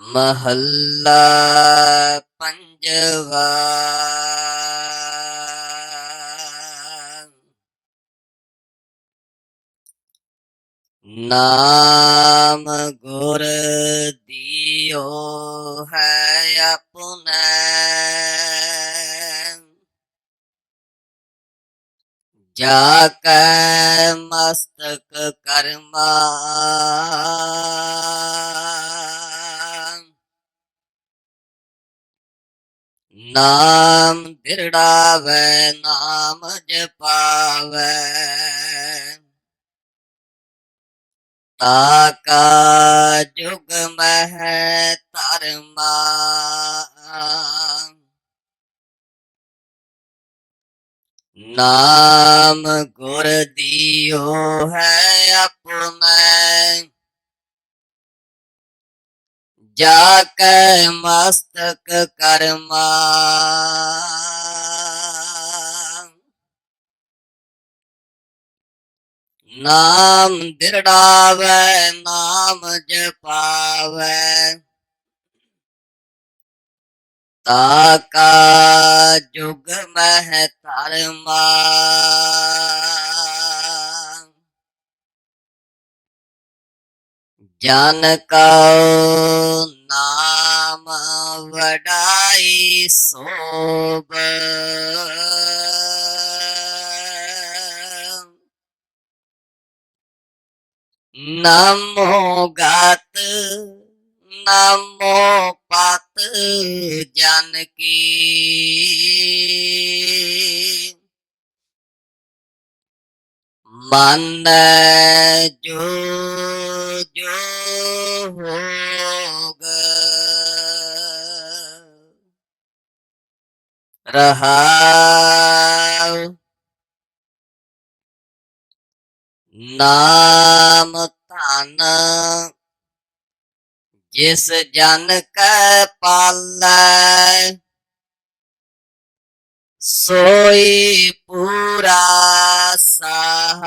ਮਹੱਲਾ ਪੰਜਵਾ। ਨਾਮ ਗੁਰ ਦਿਓ ਹੈ ਆਪਣਾ। ਜਾ ਕੈ ਮਸਤਕ ਕਰਮਾ। ਨਾਮ ਦਿਰੜਾਵੇ ਨਾਮ ਜਪਾਵੇ। ਤਾਕਾ ਜੁਗ ਮਹਿ ਧਰਮਾ। ਨਾਮ ਗੁਰ ਦਿਓ ਹੈ ਆਪਣੇ ਜਾ ਕੈ ਮਸਤਕ ਕਰਮਾ। ਨਾਮ ਦਿਰੜਾਵੇ ਨਾਮ ਜਪਾਵੇ। ਤਾਕਾ ਜੁਗ ਮਹਿ ਧਰਮਾ। ਜਨ ਕਉ ਨਾਮ ਵਡਾਈ ਸੋਭ। ਨਮੋ ਗਤ ਨਮੋ ਪਤ ਜਨ ਕੀ। ਮਨ ਜੋ ਹੋਗ ਰਹਾਉ ਨਾਮ ਧਨ ਜਿਸ ਜਨ ਕੈ ਪਾਲੈ ਸੋਈ ਪੂਰਾ ਸਾਹ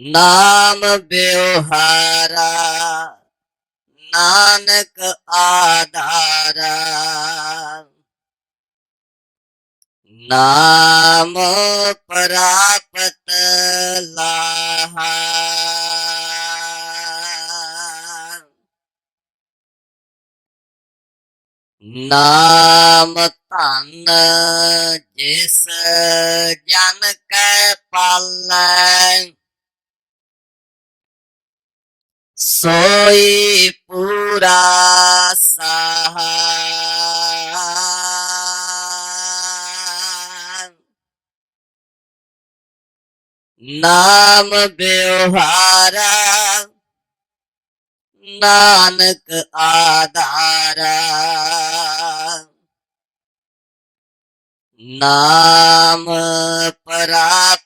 ਨਾਮ ਬਿਵਹਾਰਾ ਨਾਨਕ ਆਧਾਰਾ। ਨਾਮ ਪ੍ਰਾਪਤ ਲਾਹਾ। ਨਾਮ ਧਨ ਜਿਸ ਜਨ ਕੈ ਪਾਲੈ। ਸੋਈ ਪੂਰਾ ਸਾਹ। ਨਾਮ ਬਿਵਹਾਰਾ ਨਾਨਕ ਆਧਾਰਾ। ਨਾਮ ਪ੍ਰਾਪ